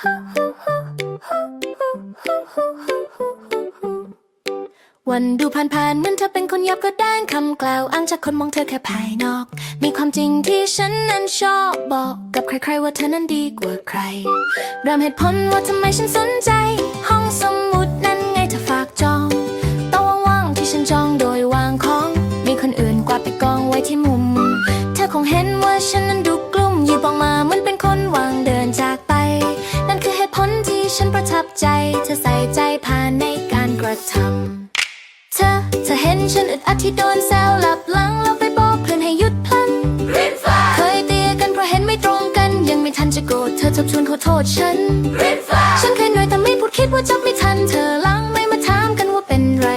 วันดูผ่านๆเหมือนเธอเป็นคนยับก็ด้านคำกล่าวอ้างจากคนมองเธอแค่ภายนอก มีความจริงที่ฉันนั้นชอบบอกกับใครๆว่าเธอนั้นดีกว่าใครริ่มเหตุผลว่าทำไมฉันสนใจ ห้องสมุดนั้นไงเธอฝากจองโต๊ะว่างๆที่ฉันจองโดยวางของ มีคนอื่นกวาดไปกองไว้ที่มุม เธอคงเห็นว่าฉันนั้นดูกลุ่มหยิบออกมาเหมือนเป็นคนวางเดินจาก ที่ฉันประทับใจ เธอใส่ใจผ่านในการกระทำเธอเธอเห็นฉันอึดอัดที่โดนแซวหลับหลังแล้วไปบอกเพื่อนให้หยุดพลันเคยเตียกันเพราะเห็นไม่ตรงกัน ยังไม่ทันจะโกรธเธอทบทวนขอโทษฉัน ฉันเคยเหนื่อยแต่ไม่พูดคิดว่าจะไม่ทันเธอหลังไม่มาถามกันว่าเป็นไร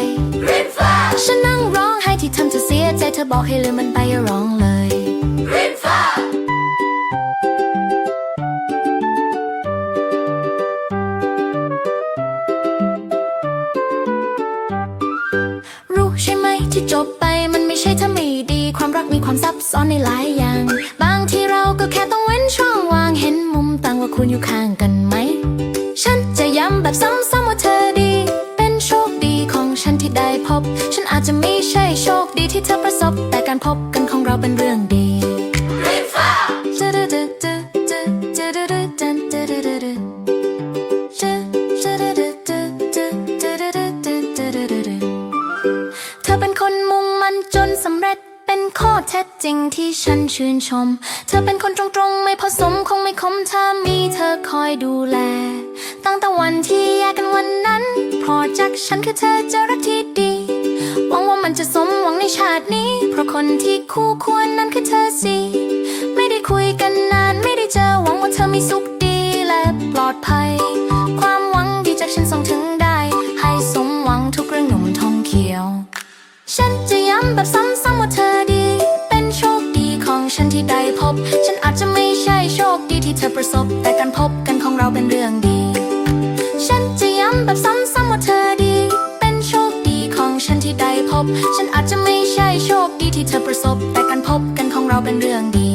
ฉันนั่งร้องไห้ที่ทำเธอเสียใจเธอบอกให้ลืมมันไปอย่าร้องเลย ที่จบไปมันไม่ใช่ถ้าไม่ดี ความรักมีความซับซ้อนในหลายอย่าง บางทีเราก็แค่ต้องเว้นช่องว่างเห็นมุมต่างว่าคุณอยู่ข้างกันไหม ฉันจะย้ำแบบซ้ำๆว่าเธอดี เป็นโชคดีของฉันที่ได้พบ ฉันอาจจะไม่ใช่โชคดีที่เธอประสบ แต่การพบกันของเราเป็นเรื่องดีเสำเร็จเป็นข้อเท็จจริงที่ฉันชื่นชม เธอเป็นคนตรงๆ ไม่ผสมคงไม่คมถ้ามีเธอคอยดูแล ตั้งแต่วันที่แยกกันวันนั้นเพราะจากฉันคือเธอจะรักที่ดี หวังว่ามันจะสมหวังในชาตินี้ เพราะคนที่คู่ควรนั้นคือเธอสิ ไม่ได้คุยกันนานไม่ได้เจอหวังว่าเธอมีสุขดีและปลอดภัย ความหวังดีจากฉันส่งถึงได้ ให้สมหวังทุกเรื่องหนุ่มทองเขียว ฉันจะย้ำแบบซ้ำ บ ฉันอาจจะไม่ใช่โชคดีที่เธอประสบ แต่การพบกันของเราเป็นเรื่องดี ฉันจะย้ำแบบซ้ำๆว่าเธอดี เป็นโชคดีของฉันที่ได้พบ ฉันอาจจะไม่ใช่โชคดีที่เธอประสบ แต่การพบกันของเราเป็นเรื่องดี